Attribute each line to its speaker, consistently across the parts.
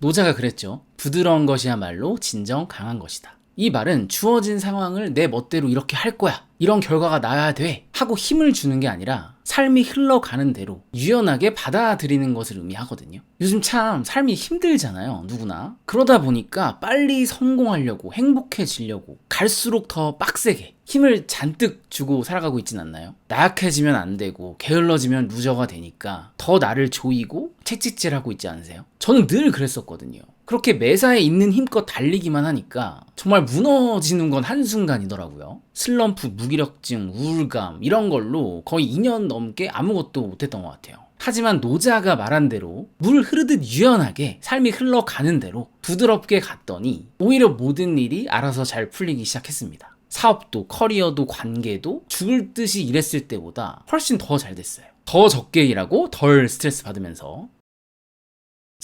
Speaker 1: 노자가 그랬죠. 부드러운 것이야말로 진정 강한 것이다. 이 말은 주어진 상황을 내 멋대로 이렇게 할 거야. 이런 결과가 나야 돼. 하고 힘을 주는 게 아니라 삶이 흘러가는 대로 유연하게 받아들이는 것을 의미하거든요. 요즘 참 삶이 힘들잖아요. 누구나. 그러다 보니까 빨리 성공하려고 행복해지려고 갈수록 더 빡세게 힘을 잔뜩 주고 살아가고 있진 않나요? 나약해지면 안 되고 게을러지면 루저가 되니까 더 나를 조이고 채찍질하고 있지 않으세요? 저는 늘 그랬었거든요. 그렇게 매사에 있는 힘껏 달리기만 하니까 정말 무너지는 건 한순간이더라고요. 슬럼프, 무기력증, 우울감 이런 걸로 거의 2년 넘게 아무것도 못했던 것 같아요. 하지만 노자가 말한 대로 물 흐르듯 유연하게 삶이 흘러가는 대로 부드럽게 갔더니 오히려 모든 일이 알아서 잘 풀리기 시작했습니다. 사업도 커리어도 관계도 죽을 듯이 일했을 때보다 훨씬 더 잘 됐어요. 더 적게 일하고 덜 스트레스 받으면서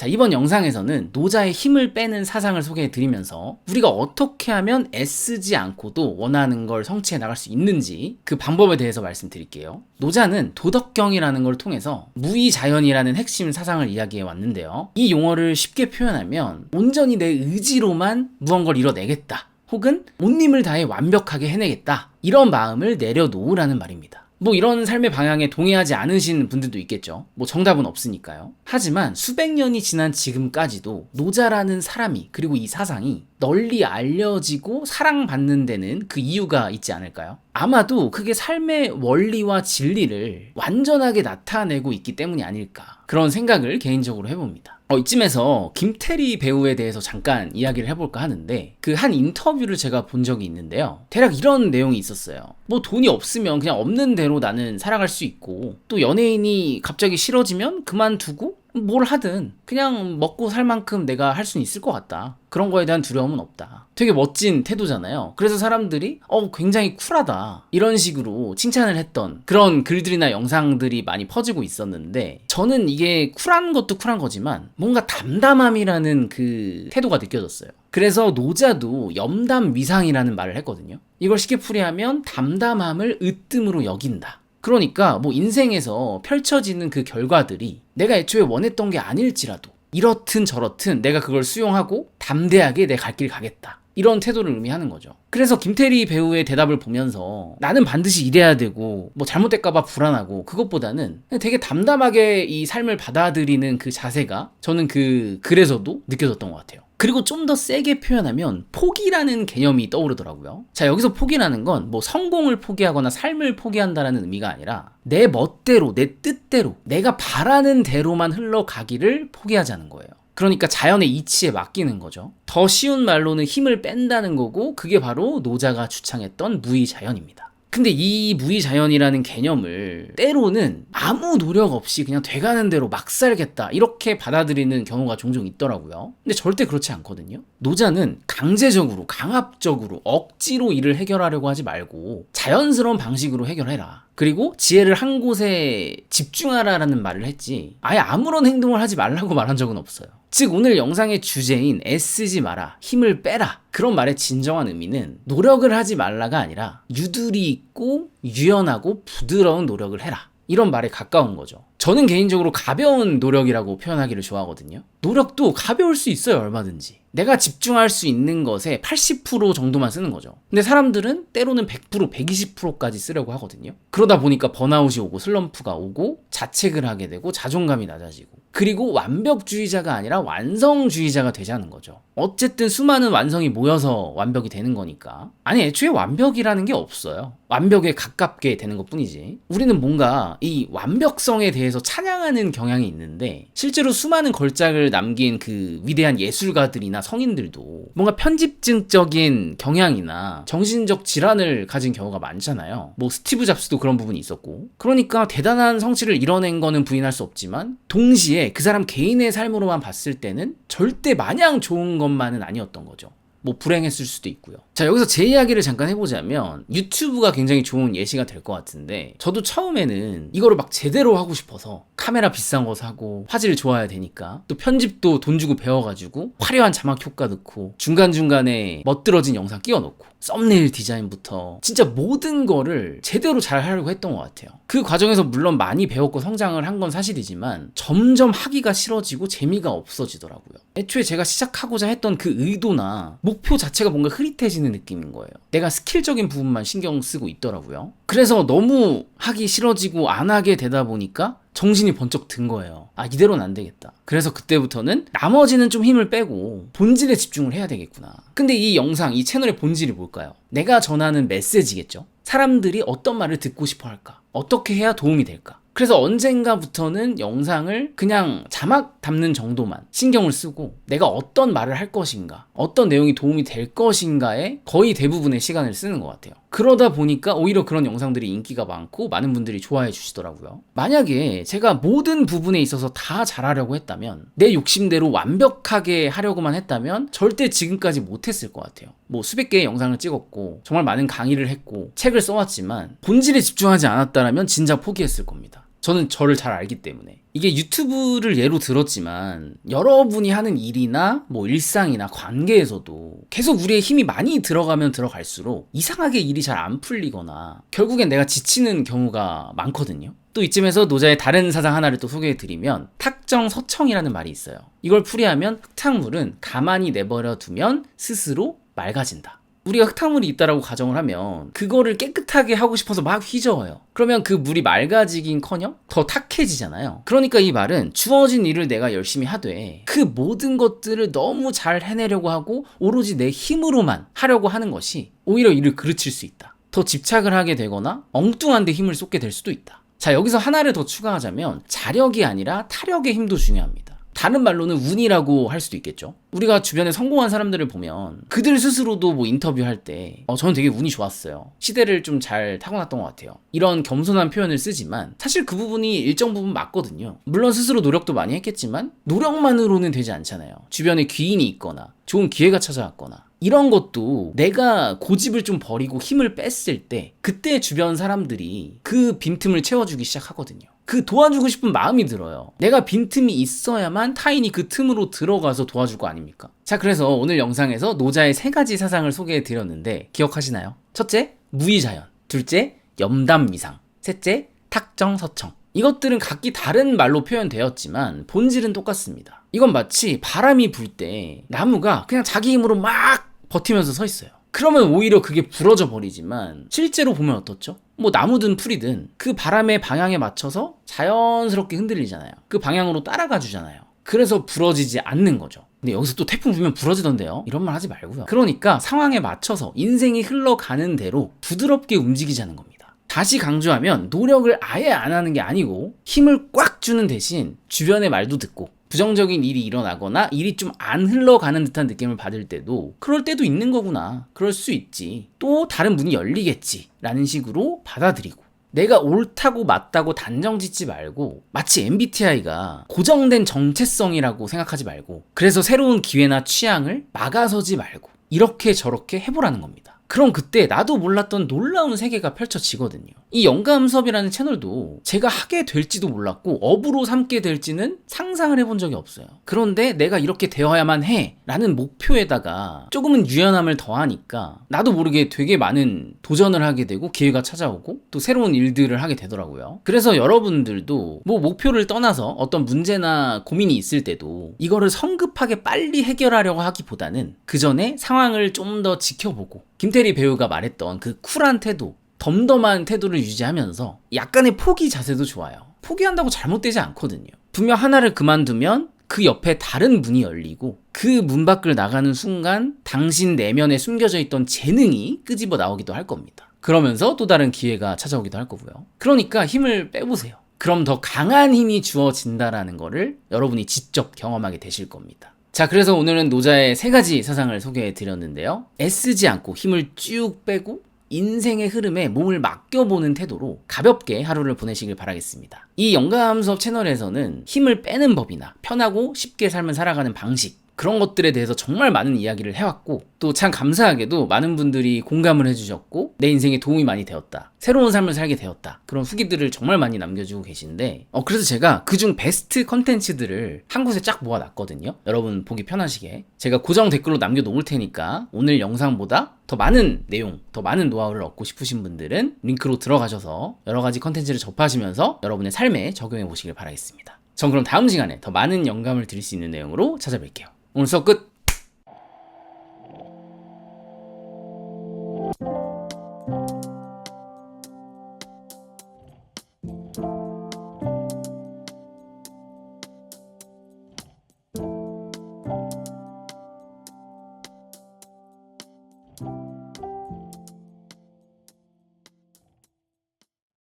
Speaker 1: 자, 이번 영상에서는 노자의 힘을 빼는 사상을 소개해 드리면서 우리가 어떻게 하면 애쓰지 않고도 원하는 걸 성취해 나갈 수 있는지 그 방법에 대해서 말씀드릴게요. 노자는 도덕경이라는 걸 통해서 무의자연이라는 핵심 사상을 이야기해 왔는데요. 이 용어를 쉽게 표현하면 온전히 내 의지로만 무언가를 이뤄내겠다. 혹은 온 힘을 다해 완벽하게 해내겠다. 이런 마음을 내려놓으라는 말입니다. 뭐 이런 삶의 방향에 동의하지 않으신 분들도 있겠죠. 뭐 정답은 없으니까요. 하지만 수백 년이 지난 지금까지도 노자라는 사람이 그리고 이 사상이 널리 알려지고 사랑받는 데는 그 이유가 있지 않을까요? 아마도 그게 삶의 원리와 진리를 완전하게 나타내고 있기 때문이 아닐까. 그런 생각을 개인적으로 해봅니다. 어, 이쯤에서 김태리 배우에 대해서 잠깐 이야기를 해볼까 하는데 그 한 인터뷰를 제가 본 적이 있는데요. 대략 이런 내용이 있었어요. 뭐 돈이 없으면 그냥 없는 대로 나는 살아갈 수 있고 또 연예인이 갑자기 싫어지면 그만두고 뭘 하든 그냥 먹고 살 만큼 내가 할 수는 있을 것 같다. 그런 거에 대한 두려움은 없다. 되게 멋진 태도잖아요. 그래서 사람들이 어 굉장히 쿨하다. 이런 식으로 칭찬을 했던 그런 글들이나 영상들이 많이 퍼지고 있었는데 저는 이게 쿨한 것도 쿨한 거지만 뭔가 담담함이라는 그 태도가 느껴졌어요. 그래서 노자도 염담 위상이라는 말을 했거든요. 이걸 쉽게 풀이하면 담담함을 으뜸으로 여긴다. 그러니까 뭐 인생에서 펼쳐지는 그 결과들이 내가 애초에 원했던 게 아닐지라도 이렇든 저렇든 내가 그걸 수용하고 담대하게 내 갈 길 가겠다. 이런 태도를 의미하는 거죠. 그래서 김태리 배우의 대답을 보면서 나는 반드시 이래야 되고 뭐 잘못될까봐 불안하고 그것보다는 되게 담담하게 이 삶을 받아들이는 그 자세가 저는 그 글에서도 느껴졌던 것 같아요. 그리고 좀 더 세게 표현하면 포기라는 개념이 떠오르더라고요. 자, 여기서 포기라는 건 뭐 성공을 포기하거나 삶을 포기한다라는 의미가 아니라 내 멋대로, 내 뜻대로, 내가 바라는 대로만 흘러가기를 포기하자는 거예요. 그러니까 자연의 이치에 맡기는 거죠. 더 쉬운 말로는 힘을 뺀다는 거고 그게 바로 노자가 주창했던 무의자연입니다. 근데 이 무의자연이라는 개념을 때로는 아무 노력 없이 그냥 돼가는 대로 막 살겠다 이렇게 받아들이는 경우가 종종 있더라고요. 근데 절대 그렇지 않거든요. 노자는 강제적으로 강압적으로 억지로 일을 해결하려고 하지 말고 자연스러운 방식으로 해결해라. 그리고 지혜를 한 곳에 집중하라라는 말을 했지 아예 아무런 행동을 하지 말라고 말한 적은 없어요. 즉 오늘 영상의 주제인 애쓰지 마라, 힘을 빼라 그런 말의 진정한 의미는 노력을 하지 말라가 아니라 유두리 있고 유연하고 부드러운 노력을 해라 이런 말에 가까운 거죠. 저는 개인적으로 가벼운 노력이라고 표현하기를 좋아하거든요. 노력도 가벼울 수 있어요, 얼마든지. 내가 집중할 수 있는 것에 80% 정도만 쓰는 거죠. 근데 사람들은 때로는 100%, 120%까지 쓰려고 하거든요. 그러다 보니까 번아웃이 오고 슬럼프가 오고 자책을 하게 되고 자존감이 낮아지고 그리고 완벽주의자가 아니라 완성주의자가 되자는 거죠. 어쨌든 수많은 완성이 모여서 완벽이 되는 거니까. 아니, 애초에 완벽이라는 게 없어요. 완벽에 가깝게 되는 것 뿐이지. 우리는 뭔가 이 완벽성에 대해서 찬양하는 경향이 있는데, 실제로 수많은 걸작을 남긴 그 위대한 예술가들이나 성인들도 뭔가 편집증적인 경향이나 정신적 질환을 가진 경우가 많잖아요. 뭐 스티브 잡스도 그런 부분이 있었고. 그러니까 대단한 성취를 이뤄낸 거는 부인할 수 없지만, 동시에 그 사람 개인의 삶으로만 봤을 때는 절대 마냥 좋은 것만은 아니었던 거죠. 뭐 불행했을 수도 있고요. 자, 여기서 제 이야기를 잠깐 해보자면 유튜브가 굉장히 좋은 예시가 될 것 같은데 저도 처음에는 이거를 막 제대로 하고 싶어서 카메라 비싼 거 사고 화질 좋아야 되니까 또 편집도 돈 주고 배워가지고 화려한 자막 효과 넣고 중간중간에 멋들어진 영상 끼워 넣고 썸네일 디자인부터 진짜 모든 거를 제대로 잘 하려고 했던 것 같아요. 그 과정에서 물론 많이 배웠고 성장을 한 건 사실이지만 점점 하기가 싫어지고 재미가 없어지더라고요. 애초에 제가 시작하고자 했던 그 의도나 목표 자체가 뭔가 흐릿해지는 느낌인 거예요. 내가 스킬적인 부분만 신경 쓰고 있더라고요. 그래서 너무 하기 싫어지고 안 하게 되다 보니까 정신이 번쩍 든 거예요. 아, 이대로는 안 되겠다. 그래서 그때부터는 나머지는 좀 힘을 빼고 본질에 집중을 해야 되겠구나. 근데 이 영상, 이 채널의 본질이 뭘까요? 내가 전하는 메시지겠죠? 사람들이 어떤 말을 듣고 싶어 할까? 어떻게 해야 도움이 될까? 그래서 언젠가부터는 영상을 그냥 자막 담는 정도만 신경을 쓰고 내가 어떤 말을 할 것인가, 어떤 내용이 도움이 될 것인가에 거의 대부분의 시간을 쓰는 것 같아요. 그러다 보니까 오히려 그런 영상들이 인기가 많고 많은 분들이 좋아해 주시더라고요. 만약에 제가 모든 부분에 있어서 다 잘하려고 했다면 내 욕심대로 완벽하게 하려고만 했다면 절대 지금까지 못했을 것 같아요. 뭐 수백 개의 영상을 찍었고 정말 많은 강의를 했고 책을 써왔지만 본질에 집중하지 않았다면 진작 포기했을 겁니다. 저는 저를 잘 알기 때문에 이게 유튜브를 예로 들었지만 여러분이 하는 일이나 뭐 일상이나 관계에서도 계속 우리의 힘이 많이 들어가면 들어갈수록 이상하게 일이 잘 안 풀리거나 결국엔 내가 지치는 경우가 많거든요. 또 이쯤에서 노자의 다른 사상 하나를 또 소개해 드리면 탁정 서청이라는 말이 있어요. 이걸 풀이하면 흙탕물은 가만히 내버려 두면 스스로 맑아진다. 우리가 흙탕물이 있다라고 가정을 하면 그거를 깨끗하게 하고 싶어서 막 휘저어요. 그러면 그 물이 맑아지긴커녕 더 탁해지잖아요. 그러니까 이 말은 주어진 일을 내가 열심히 하되 그 모든 것들을 너무 잘 해내려고 하고 오로지 내 힘으로만 하려고 하는 것이 오히려 일을 그르칠 수 있다. 더 집착을 하게 되거나 엉뚱한 데 힘을 쏟게 될 수도 있다. 자, 여기서 하나를 더 추가하자면 자력이 아니라 타력의 힘도 중요합니다. 다른 말로는 운이라고 할 수도 있겠죠. 우리가 주변에 성공한 사람들을 보면 그들 스스로도 뭐 인터뷰할 때 어, 저는 되게 운이 좋았어요. 시대를 좀 잘 타고났던 것 같아요. 이런 겸손한 표현을 쓰지만 사실 그 부분이 일정 부분 맞거든요. 물론 스스로 노력도 많이 했겠지만 노력만으로는 되지 않잖아요. 주변에 귀인이 있거나 좋은 기회가 찾아왔거나 이런 것도 내가 고집을 좀 버리고 힘을 뺐을 때 그때 주변 사람들이 그 빈틈을 채워주기 시작하거든요. 그 도와주고 싶은 마음이 들어요. 내가 빈틈이 있어야만 타인이 그 틈으로 들어가서 도와줄 거 아닙니까? 자, 그래서 오늘 영상에서 노자의 세 가지 사상을 소개해 드렸는데 기억하시나요? 첫째, 무의자연. 둘째, 염담미상. 셋째, 탁정서청. 이것들은 각기 다른 말로 표현되었지만 본질은 똑같습니다. 이건 마치 바람이 불 때 나무가 그냥 자기 힘으로 막 버티면서 서 있어요. 그러면 오히려 그게 부러져 버리지만 실제로 보면 어떻죠? 뭐 나무든 풀이든 그 바람의 방향에 맞춰서 자연스럽게 흔들리잖아요. 그 방향으로 따라가 주잖아요. 그래서 부러지지 않는 거죠. 근데 여기서 또 태풍 불면 부러지던데요? 이런 말 하지 말고요. 그러니까 상황에 맞춰서 인생이 흘러가는 대로 부드럽게 움직이자는 겁니다. 다시 강조하면 노력을 아예 안 하는 게 아니고 힘을 꽉 주는 대신 주변의 말도 듣고 부정적인 일이 일어나거나 일이 좀 안 흘러가는 듯한 느낌을 받을 때도 그럴 때도 있는 거구나. 그럴 수 있지. 또 다른 문이 열리겠지. 라는 식으로 받아들이고 내가 옳다고 맞다고 단정 짓지 말고 마치 MBTI가 고정된 정체성이라고 생각하지 말고 그래서 새로운 기회나 취향을 막아서지 말고 이렇게 저렇게 해보라는 겁니다. 그럼 그때 나도 몰랐던 놀라운 세계가 펼쳐지거든요. 이 영감 수업이라는 채널도 제가 하게 될지도 몰랐고 업으로 삼게 될지는 상상을 해본 적이 없어요. 그런데 내가 이렇게 되어야만 해 라는 목표에다가 조금은 유연함을 더하니까 나도 모르게 되게 많은 도전을 하게 되고 기회가 찾아오고 또 새로운 일들을 하게 되더라고요. 그래서 여러분들도 뭐 목표를 떠나서 어떤 문제나 고민이 있을 때도 이거를 성급하게 빨리 해결하려고 하기보다는 그 전에 상황을 좀 더 지켜보고 김태리 배우가 말했던 그 쿨한 태도, 덤덤한 태도를 유지하면서 약간의 포기 자세도 좋아요. 포기한다고 잘못되지 않거든요. 분명 하나를 그만두면 그 옆에 다른 문이 열리고 그 문 밖을 나가는 순간 당신 내면에 숨겨져 있던 재능이 끄집어 나오기도 할 겁니다. 그러면서 또 다른 기회가 찾아오기도 할 거고요. 그러니까 힘을 빼보세요. 그럼 더 강한 힘이 주어진다라는 거를 여러분이 직접 경험하게 되실 겁니다. 자, 그래서 오늘은 노자의 세 가지 사상을 소개해 드렸는데요. 애쓰지 않고 힘을 쭉 빼고 인생의 흐름에 몸을 맡겨보는 태도로 가볍게 하루를 보내시길 바라겠습니다. 이 영감 수업 채널에서는 힘을 빼는 법이나 편하고 쉽게 삶을 살아가는 방식, 그런 것들에 대해서 정말 많은 이야기를 해왔고 또 참 감사하게도 많은 분들이 공감을 해주셨고 내 인생에 도움이 많이 되었다. 새로운 삶을 살게 되었다. 그런 후기들을 정말 많이 남겨주고 계신데 어 그래서 제가 그중 베스트 컨텐츠들을 한 곳에 쫙 모아놨거든요. 여러분 보기 편하시게 제가 고정 댓글로 남겨놓을 테니까 오늘 영상보다 더 많은 내용, 더 많은 노하우를 얻고 싶으신 분들은 링크로 들어가셔서 여러 가지 컨텐츠를 접하시면서 여러분의 삶에 적용해 보시길 바라겠습니다. 전 그럼 다음 시간에 더 많은 영감을 드릴 수 있는 내용으로 찾아뵐게요. 오늘 수업